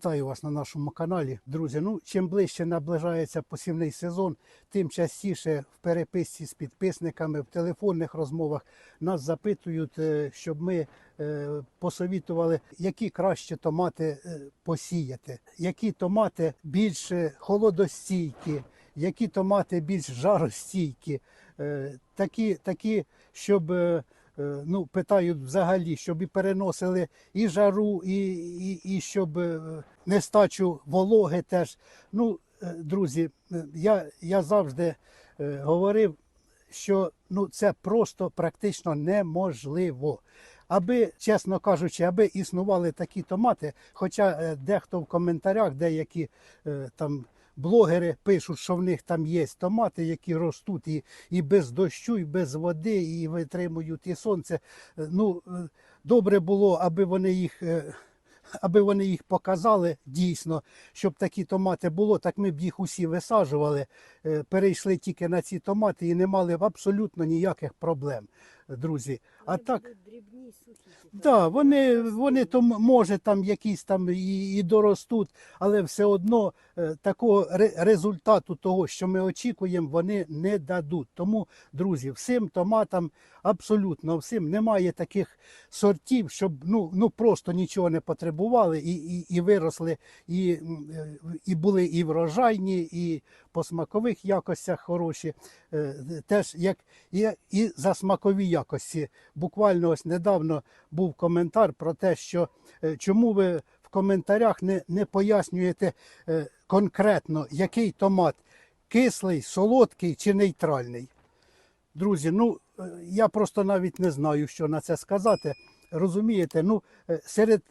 Вітаю вас на нашому каналі. Друзі, ну чим ближче наближається посівний сезон, тим частіше в переписці з підписниками, в телефонних розмовах нас запитують, е, щоб ми е, посовітували, які краще томати е, посіяти, які томати більш холодостійкі, які томати більш жаростійкі, такі, такі, щоб. Е, Ну, питають взагалі, щоб і переносили і жару, і, і, і щоб е, нестачу вологи теж. Ну, е, друзі, я, я завжди говорив, що ну, це просто практично неможливо. Аби, чесно кажучи, аби існували такі томати, хоча дехто в коментарях, деякі там блогери пишуть, що в них там є томати, які ростуть і, і без дощу, і без води, і витримують і сонце. Е, Ну, е, добре було, аби вони їх. е, Аби вони їх показали дійсно, щоб такі томати було, так ми б їх усі висаджували, перейшли тільки на ці томати і не мали б абсолютно ніяких проблем, друзі. А так, дрібні, сухі. Да, вони, вони то може там якісь там і, і доростуть, але все одно е, такого ре- результату того, що ми очікуємо, вони не дадуть. Тому, друзі, всім томатам абсолютно всім немає таких сортів, щоб ну, ну просто нічого не потребували і, і, і виросли, і, м, е, і були і врожайні, і по смакових якостях хороші. Е, Теж як і, і за смакові якості. Буквально ось недавно був коментар про те, що е, чому ви в коментарях не, не пояснюєте е, конкретно, який томат кислий, солодкий чи нейтральний. Друзі, ну е, я просто навіть не знаю, що на це сказати. Розумієте, ну серед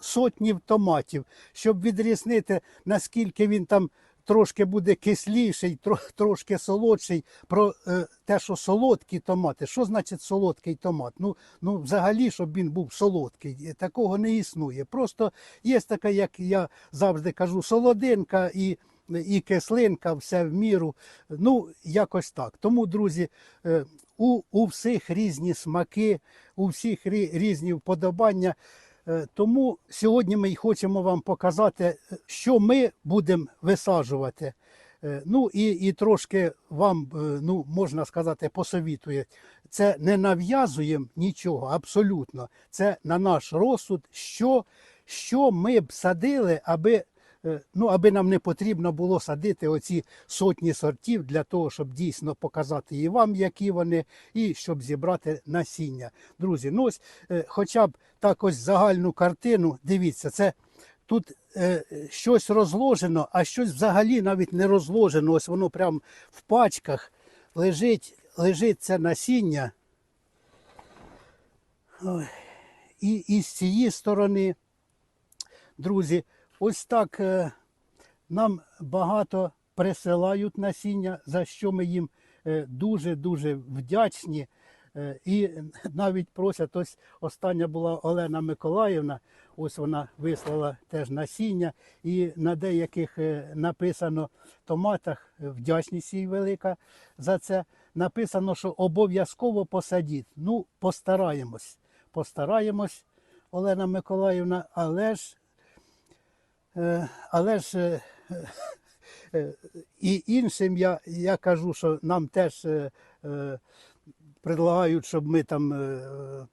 сотнів томатів, щоб відрізнити, наскільки він там трошки буде кисліший, трошки солодший, про е, те, що солодкі томати. Що значить солодкий томат? Ну, ну взагалі, щоб він був солодкий, е, такого не існує. Просто є така, як я завжди кажу, солодинка і. І кислинка, все в міру. Ну, якось так. Тому, друзі, е, у, у всіх різні смаки, у всіх різні вподобання. Е, Тому сьогодні ми хочемо вам показати, що ми будемо висаджувати. Е, Ну і, і трошки вам, е, ну, можна сказати, посовітує. Це не нав'язуємо нічого, абсолютно. Це на наш розсуд, що, що ми б садили, аби, ну, аби нам не потрібно було садити оці сотні сортів для того, щоб дійсно показати і вам, які вони, і щоб зібрати насіння. Друзі, ну ось е, хоча б так ось загальну картину, дивіться, це тут е, щось розложено, а щось взагалі навіть не розложено. Ось воно прямо в пачках лежить, лежить це насіння. І, і з цієї сторони, друзі, ось так е, нам багато присилають насіння, за що ми їм дуже-дуже вдячні. Е, І навіть просять, ось остання була Олена Миколаївна, ось вона вислала теж насіння, і на деяких е, написано томатах, вдячність їй велика за це. Написано, що обов'язково посадіть. Ну, постараємось. Постараємось, Олена Миколаївна, але ж, але ж е, е, і іншим я, я кажу, що нам теж е, е, предлагають, щоб ми там е,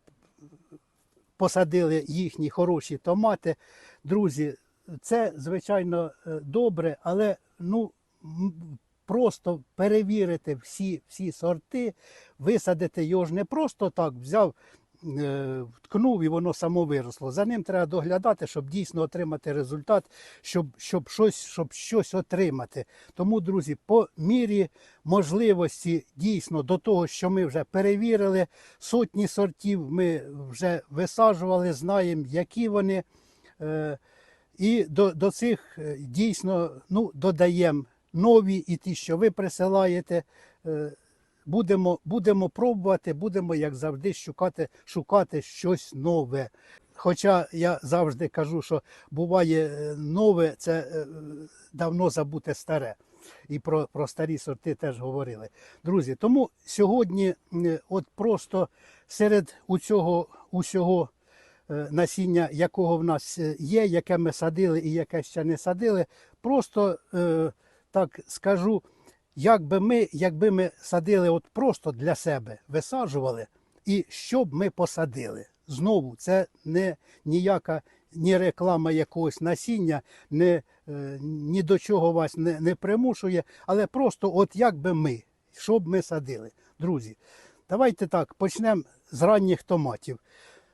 посадили їхні хороші томати. Друзі, це звичайно е, добре, але ну просто перевірити всі, всі сорти, висадити його ж не просто так взяв. Е, Вткнув і воно само виросло. За ним треба доглядати, щоб дійсно отримати результат, щоб, щоб, щось, щоб щось отримати. Тому, друзі, по мірі можливості дійсно до того, що ми вже перевірили, сотні сортів ми вже висаджували, знаємо, які вони. Е, І до, до цих е, дійсно ну, додаємо нові і ті, що ви присилаєте. Будемо, будемо пробувати, будемо, як завжди, шукати, шукати щось нове. Хоча я завжди кажу, що буває е, нове, це е, давно забуте старе. І про, про старі сорти теж говорили. Друзі, тому сьогодні е, от просто серед усього, усього е, насіння, якого в нас е, є, яке ми садили і яке ще не садили. Просто е, так скажу, якби ми, якби ми садили от просто для себе, висаджували, і що б ми посадили. Знову це не ніяка ні реклама якогось насіння, не, е, ні до чого вас не, не примушує, але просто от як би ми, що б ми садили. Друзі, давайте так, почнемо з ранніх томатів.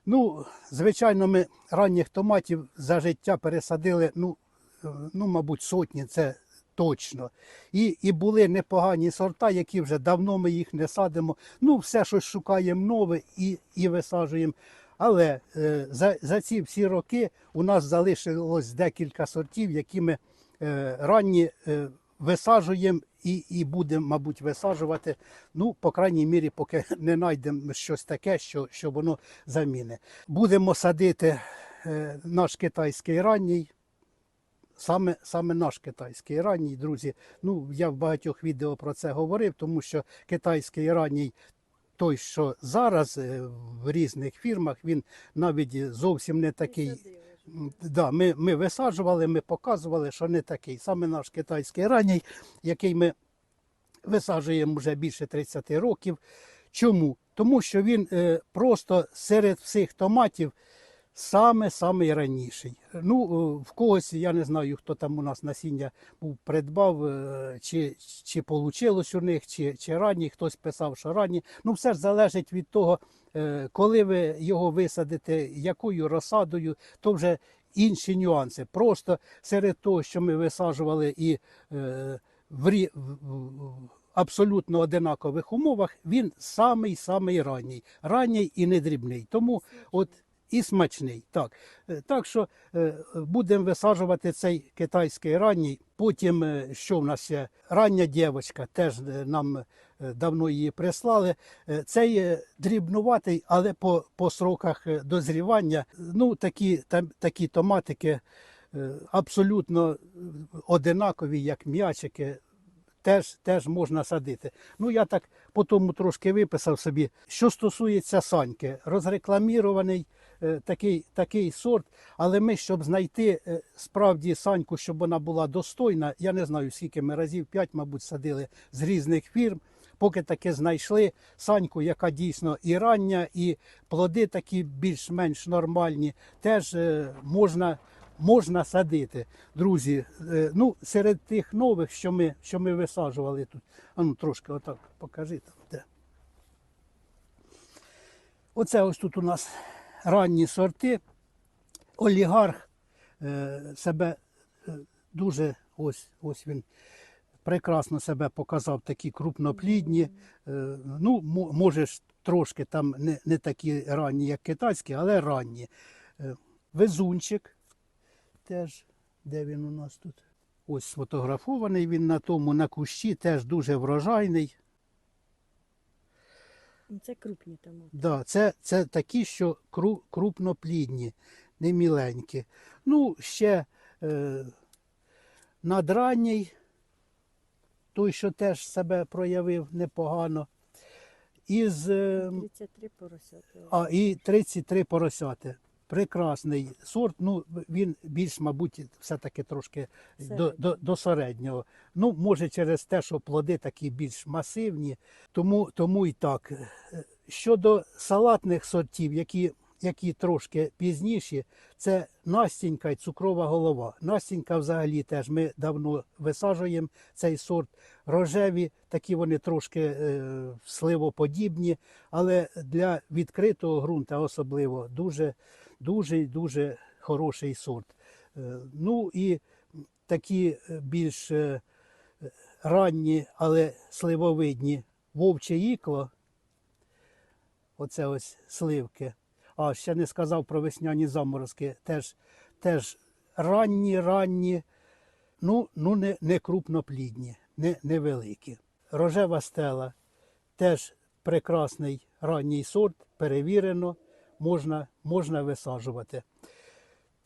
Ну, звичайно, ми ранніх томатів за життя пересадили, ну, е, ну мабуть, сотні, це точно. І, і були непогані сорта, які вже давно ми їх не садимо. Ну, все щось шукаємо нове і, і висаджуємо. Але е, за, за ці всі роки у нас залишилось декілька сортів, які ми е, ранні е, висаджуємо і, і будемо, мабуть, висаджувати. Ну, по крайній мірі, поки не знайдемо щось таке, що, що воно заміне. Будемо садити е, наш китайський ранній. Саме, саме наш китайський ранній, друзі. Ну, я в багатьох відео про це говорив, тому що китайський ранній, той, що зараз е, в різних фірмах, він навіть зовсім не такий. Да, ми, ми висаджували, ми показували, що не такий. Саме наш китайський ранній, який ми висаджуємо вже більше 30 років. Чому? Тому що він е, просто серед всіх томатів саме самий раніший. Ну, е, в когось, я не знаю, хто там у нас насіння був придбав, е, чи, чи вийшло у них, чи, чи ранній, хтось писав, що ранні. Ну, все ж залежить від того, е, коли ви його висадите, якою розсадою, то вже інші нюанси. Просто серед того, що ми висаджували і в, в, в абсолютно одинакових умовах, він самий самий ранній, ранній і не дрібний. Тому от і смачний. Так, Е, так що е, будемо висаджувати цей китайський ранній. Потім, е, що в нас ще? Рання дівчинка, теж нам давно її прислали. Цей дрібнуватий, але по, по сроках дозрівання, ну такі, там, такі томатики абсолютно одинакові, як м'ячики. Теж, теж можна садити. Ну, я так по тому трошки виписав собі. Що стосується саньки, розрекламірований такий, такий сорт, але ми, щоб знайти е, справді саньку, щоб вона була достойна, я не знаю, скільки ми разів п'ять, мабуть, садили з різних фірм. Поки таки знайшли саньку, яка дійсно і рання, і плоди такі більш-менш нормальні, теж е, можна, можна садити. Друзі, е, ну, серед тих нових, що ми, що ми висаджували тут, а ну трошки отак покажи там. Оце ось тут у нас ранні сорти. Олігарх е, себе е, дуже ось, ось він прекрасно себе показав, такі крупноплідні. Е, ну, мо- може трошки там не, не такі ранні, як китайські, але ранні. Везунчик теж, де він у нас тут? Ось сфотографований він на тому, на кущі, теж дуже врожайний. Це крупні томати. Да, це, це такі, що кру, крупноплідні, не міленькі. Ну, ще е, надранній, той, що теж себе проявив непогано. Із, е, 33 поросяти. а, і 33 поросяти. Прекрасний сорт. Ну, він більш, мабуть, все-таки трошки до, до, до середнього. Ну, може, через те, що плоди такі більш масивні, тому, тому і так. Е, Щодо салатних сортів, які, які трошки пізніші, це Настінька і цукрова голова. Настінька взагалі теж ми давно висаджуємо цей сорт. Рожеві, такі вони трошки е, сливоподібні, але для відкритого ґрунта особливо дуже, дуже, дуже хороший сорт. Е, ну і такі е, більш е, ранні, але сливовидні вовче ікло. Оце ось сливки. А ще не сказав про весняні заморозки. Теж, теж ранні, ранні, ну, ну не, не крупноплідні, не, невеликі. Рожева стела теж прекрасний ранній сорт, перевірено, можна, можна висаджувати.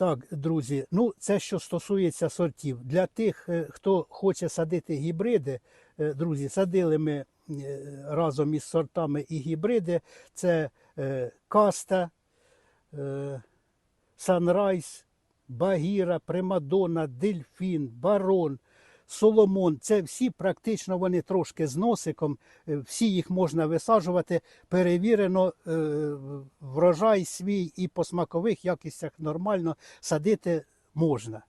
Так, друзі, ну це що стосується сортів. Для тих, е, хто хоче садити гібриди, е, друзі, садили ми е, разом із сортами і гібриди. Це каста, Санрайз, Багіра, Примадонна, Дельфін, Барон, Соломон. Це всі практично вони трошки з носиком. е, Всі їх можна висаджувати. Перевірено е, врожай свій і по смакових якостях нормально садити можна.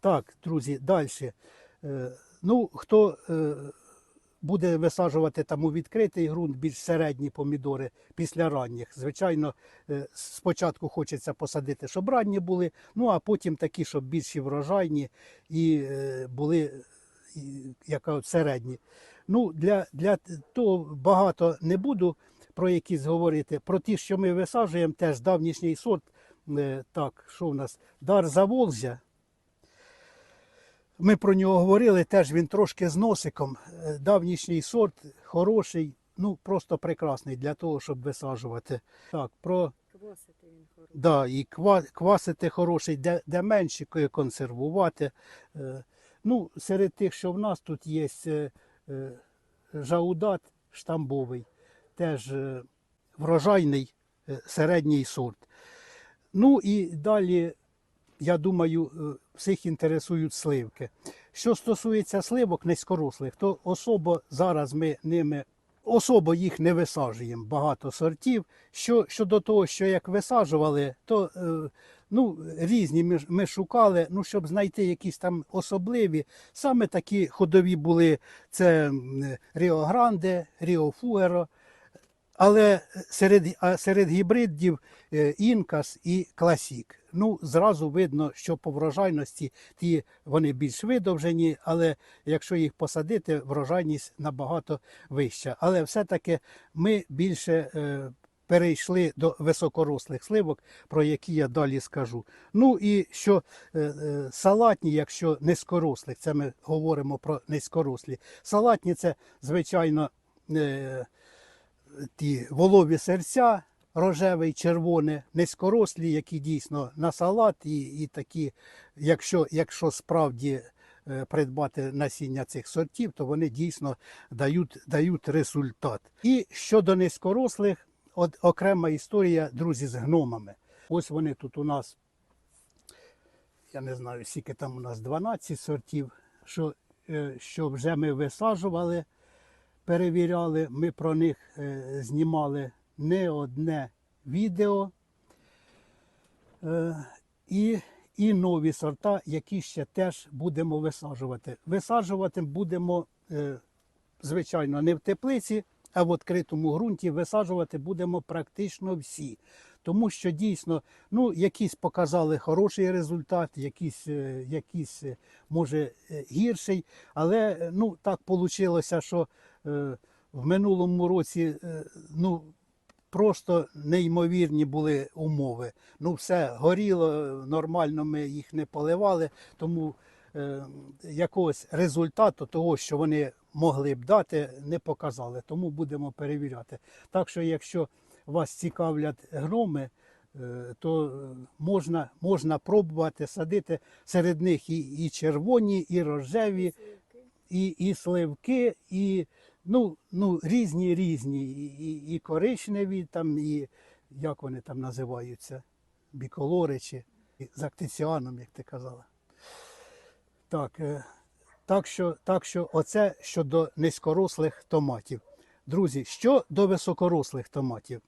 Так, друзі, далі. Ну, хто е, буде висаджувати там у відкритий ґрунт більш середні помідори після ранніх. Звичайно, е, спочатку хочеться посадити, щоб ранні були, ну а потім такі, щоб більші врожайні і е, були яка середні. Ну, для, для того багато не буду про якісь говорити. Про ті, що ми висаджуємо, теж давнішній сорт. Е, Так, що в нас? Дар Заволжя. Ми про нього говорили, теж він трошки з носиком. Е, Давнішній сорт, хороший, ну просто прекрасний для того, щоб висаджувати. Так, про Квасити він хороший. да, і ква, квасити хороший, де, де менше консервувати. Е, Ну, серед тих, що в нас тут є е, жаудат штамбовий, теж врожайний середній сорт. Ну і далі, я думаю, е, всіх інтересують сливки. Що стосується сливок низькорослих, то особо зараз ми ними особо їх не висаджуємо, багато сортів. Що, щодо того, що як висаджували, то е, ну, різні ми, ми шукали, ну, щоб знайти якісь там особливі. Саме такі ходові були це Ріо Гранде, Ріо Фуеро. Але серед, серед гібридів е, Інкас і Класік. Ну, зразу видно, що по врожайності ті вони більш видовжені, але якщо їх посадити, врожайність набагато вища. Але все-таки ми більше е, перейшли до високорослих сливок, про які я далі скажу. Ну і що е, е, салатні, якщо низькорослих, це ми говоримо про низькорослі. Салатні це, звичайно, е, ті волові серця, рожевий, червоне, низькорослі, які дійсно на салат, і, і такі, якщо, якщо справді е, придбати насіння цих сортів, то вони дійсно дають, дають результат. І щодо низькорослих, от окрема історія, друзі, з гномами. Ось вони тут у нас, я не знаю, скільки там у нас 12 сортів, що, е, що вже ми висаджували перевіряли, ми про них е, знімали не одне відео. Е, і, і нові сорта, які ще теж будемо висаджувати. Висаджувати будемо, е, звичайно, не в теплиці, а в відкритому ґрунті висаджувати будемо практично всі. Тому що дійсно, ну, якісь показали хороший результат, якісь, е, якісь може, гірший. Але ну, так вийшло, що в минулому році ну, просто неймовірні були умови. Ну, все горіло, нормально ми їх не поливали, тому е, якогось результату того, що вони могли б дати, не показали. Тому будемо перевіряти. Так що, якщо вас цікавлять гноми, е, то е, можна, можна пробувати садити серед них і, і червоні, і рожеві, і, і сливки, і ну, ну, різні різні, і, і, і коричневі, там, і як вони там називаються, біколори чи з актиціаном, як ти казала. Так, е, так, що, так що оце щодо низькорослих томатів. Друзі, що до високорослих томатів,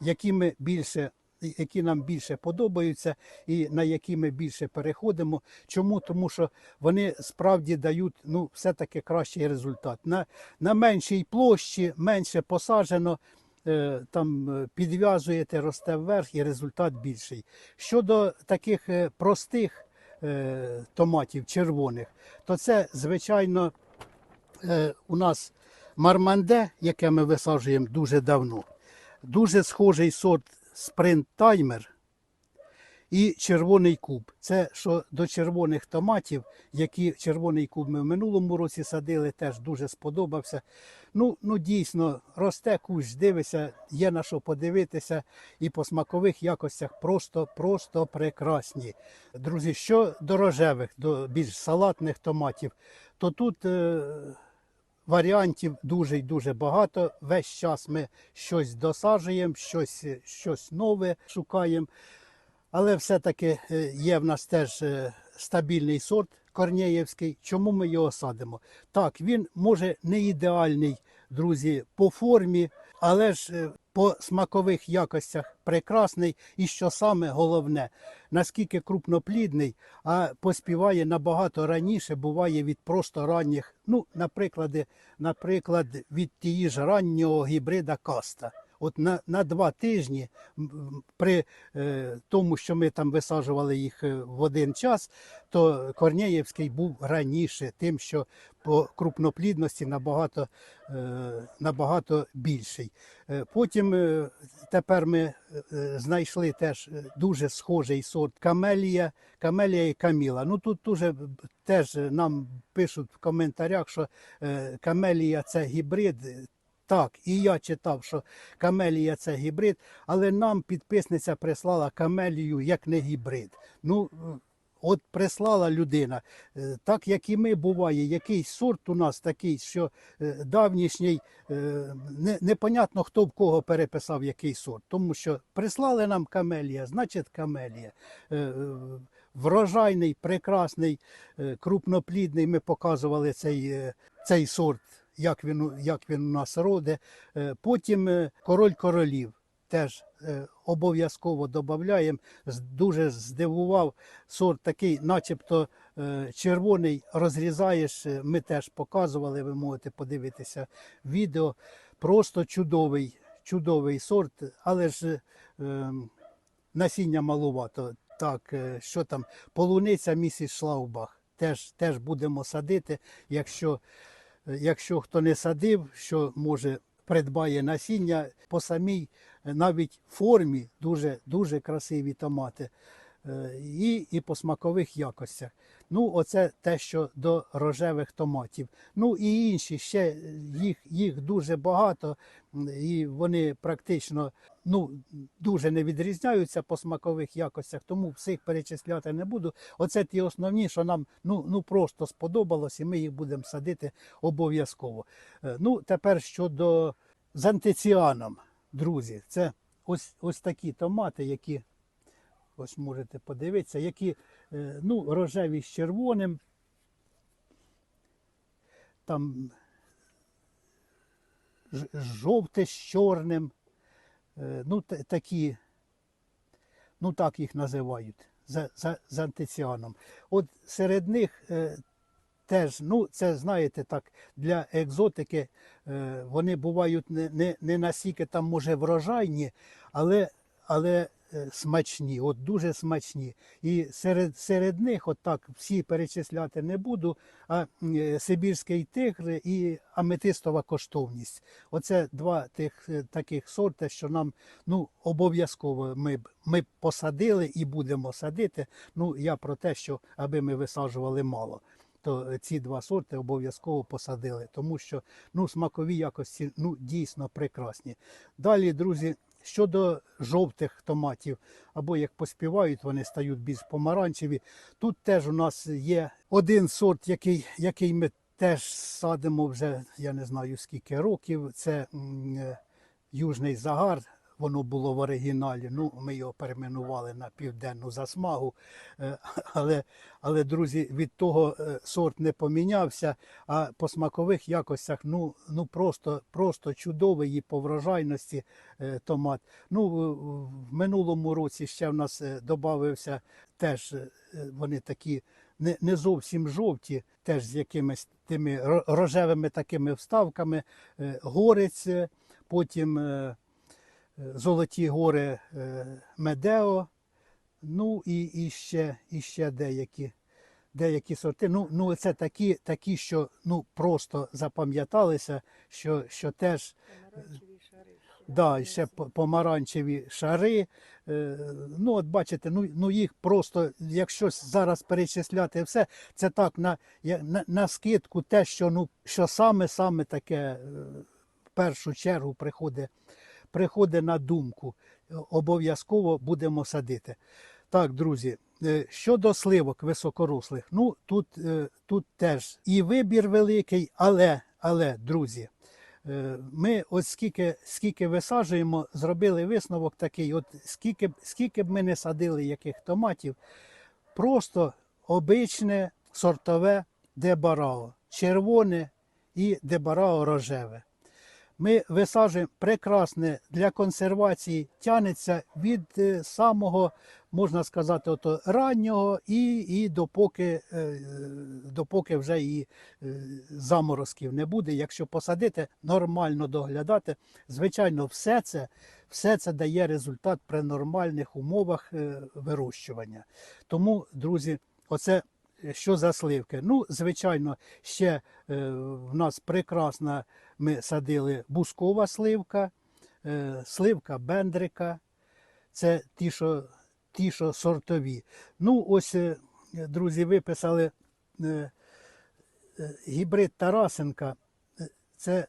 які ми більше. Які нам більше подобаються і на які ми більше переходимо. Чому? Тому що вони справді дають ну, все-таки кращий результат. На, на меншій площі, менше посаджено, е, там е, підв'язуєте, росте вверх і результат більший. Щодо таких е, простих томатів червоних, то це, звичайно, у нас марманде, яке ми висаджуємо дуже давно. Дуже схожий сорт спринт таймер і червоний куб. Це що до червоних томатів, які червоний куб ми в минулому році садили, теж дуже сподобався. Ну, ну дійсно, росте кущ, дивися, є на що подивитися, і по смакових якостях просто, просто прекрасні. Друзі, що до рожевих, до більш салатних томатів, то тут. Е- Варіантів дуже і дуже багато. Весь час ми щось досаджуємо, щось, щось нове шукаємо. але все-таки е, є в нас теж е, стабільний сорт корнеєвський. Чому ми його садимо? Так, він може не ідеальний, друзі, по формі, але ж е, по смакових якостях прекрасний. І що саме головне, наскільки крупноплідний, а поспіває набагато раніше, буває від просто ранніх, ну, наприклад, наприклад, від тієї ж раннього гібрида каста. От на, на два тижні при е, тому, що ми там висаджували їх е, в один час, то Корнеєвський був раніше, тим, що по крупноплідності набагато, е, набагато більший. Е, Потім е, тепер ми е, знайшли теж дуже схожий сорт камелія, камелія і каміла. Ну тут дуже теж нам пишуть в коментарях, що е, камелія це гібрид. Так, і я читав, що камелія це гібрид, але нам підписниця прислала камелію як не гібрид. Ну, от прислала людина, е, так як і ми буває, якийсь сорт у нас такий, що е, давнішній, е, не, непонятно хто в кого переписав який сорт. Тому що прислали нам камелія, значить камелія. Врожайний, прекрасний, крупноплідний. Ми показували цей, цей сорт, як він, як він у нас роде. Е, Потім е, король королів теж е, обов'язково додаємо. Дуже здивував сорт такий, начебто червоний, розрізаєш. Ми теж показували, ви можете подивитися відео. Просто чудовий, чудовий сорт, але ж е, насіння малувато. Так, що там, полуниця місіс Шлаубах. Теж, теж будемо садити. Якщо, якщо хто не садив, що може придбає насіння по самій е, навіть формі дуже, дуже красиві томати. Е, І, і по смакових якостях. Ну, оце те, що до рожевих томатів. Ну і інші ще їх, їх дуже багато, і вони практично ну, дуже не відрізняються по смакових якостях, тому всіх перечисляти не буду. Оце ті основні, що нам ну, ну просто сподобалось, і ми їх будемо садити обов'язково. Е, Ну, тепер щодо з антиціаном, друзі, це ось, ось такі томати, які ось можете подивитися, які е, ну, рожеві з червоним. Там жовте з чорним. Е, Ну, такі, ну так їх називають, за, за, з антиціаном. От серед них е, теж, ну, це знаєте, так, для екзотики е, вони бувають не, не, не настільки там, може, врожайні, але, але смачні, от дуже смачні. І серед, серед них, от так, всі перечисляти не буду, а е, Сибірський тигр і аметистова коштовність. Оце два тих е, таких сорти, що нам ну, обов'язково ми, ми посадили і будемо садити. Ну, я про те, що аби ми висаджували мало. То ці два сорти обов'язково посадили, тому що ну, смакові якості ну, дійсно прекрасні. Далі, друзі, щодо жовтих томатів, або як поспівають, вони стають більш помаранчеві. Тут теж у нас є один сорт, який, який ми теж садимо вже, я не знаю скільки років. Це м, е, Южний Загар. Воно було в оригіналі. Ну, ми його перейменували на південну засмагу. Е, Але, але друзі, від того е, сорт не помінявся. А по смакових якостях ну, ну просто, просто чудовий і по врожайності е, томат. Ну, в- минулому році ще в нас додався теж вони такі не, не зовсім жовті, теж з якимись тими рожевими такими вставками. Горець, потім золоті гори е, Медео, ну і, і, ще, і ще деякі. Деякі сорти, ну, ну це такі, такі, що ну, просто запам'яталися, що, що теж Помаранчеві шари. Да, і ще помаранчеві шари. Е, Ну, от бачите, ну, ну їх просто, якщо зараз перечисляти все, це так на, на, на скидку те, що, ну, що саме-саме таке е, в першу чергу приходить, приходить на думку. Е, Обов'язково будемо садити. Так, друзі, е, щодо сливок високорослих, ну тут, е, тут теж і вибір великий, але, але, друзі, Ми от скільки, скільки висаджуємо, зробили висновок такий, от скільки, скільки б ми не садили яких томатів, просто обичне сортове дебарао, червоне і дебарао рожеве. Ми висаджуємо прекрасне для консервації, тянеться від е, самого, можна сказати, ото раннього і, і допоки, е, допоки вже і е, заморозків не буде. Якщо посадити, нормально доглядати, звичайно, все це, все це дає результат при нормальних умовах е, вирощування. Тому, друзі, оце е, що за сливки. Ну, звичайно, ще е, в нас прекрасна, ми садили бускова сливка, е, сливка бендрика. Це ті, що, ті, що сортові. Ну, ось, е, друзі, виписали гібрид Тарасенка. Це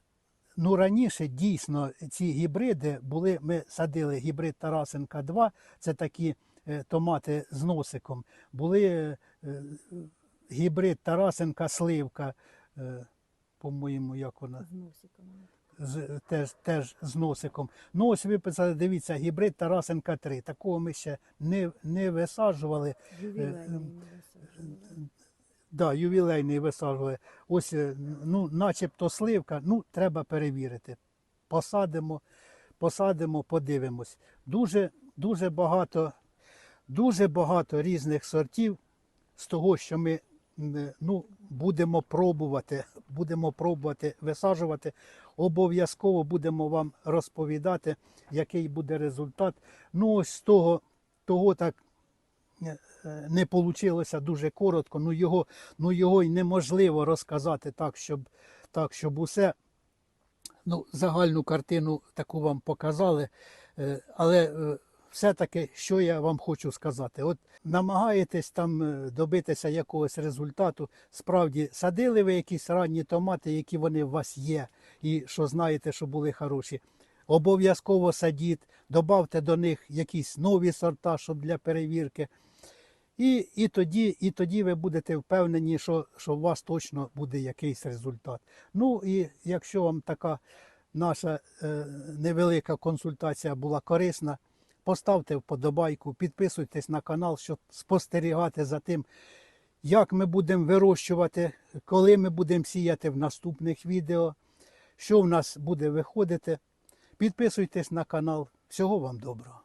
ну, раніше дійсно ці гібриди були. Ми садили гібрид Тарасенка 2, це такі томати з носиком. Були е, е, гібрид Тарасенка Сливка, е, по-моєму, як вона З носиком. з, теж, теж з носиком. Ну, ось виписали, дивіться, гібрид Тарасенка 3. Такого ми ще не, не висаджували. Ювілейний е, висаджували. Да, ювілейний висаджували. Ось, е, ну, начебто сливка, ну, треба перевірити. Посадимо, посадимо, подивимось. Дуже, дуже багато, дуже багато різних сортів з того, що ми ну, будемо пробувати, будемо пробувати висаджувати. Обов'язково будемо вам розповідати, який буде результат. Ну, ось з того, того так е, е, не вийшло дуже коротко. Ну його, ну його й неможливо розказати так, щоб, так, щоб усе ну, загальну картину таку вам показали. Е, Але все-таки, що я вам хочу сказати, от намагаєтесь там е, добитися якогось результату. Справді, садили ви якісь ранні томати, які вони у вас є, і що знаєте, що були хороші. Обов'язково садіть, додавте до них якісь нові сорта, щоб для перевірки. І, і, тоді, і тоді ви будете впевнені, що, що у вас точно буде якийсь результат. Ну і якщо вам така наша е, невелика консультація була корисна, поставте вподобайку, підписуйтесь на канал, щоб спостерігати за тим, як ми будемо вирощувати, коли ми будемо сіяти в наступних відео, що в нас буде виходити. Підписуйтесь на канал. Всього вам доброго.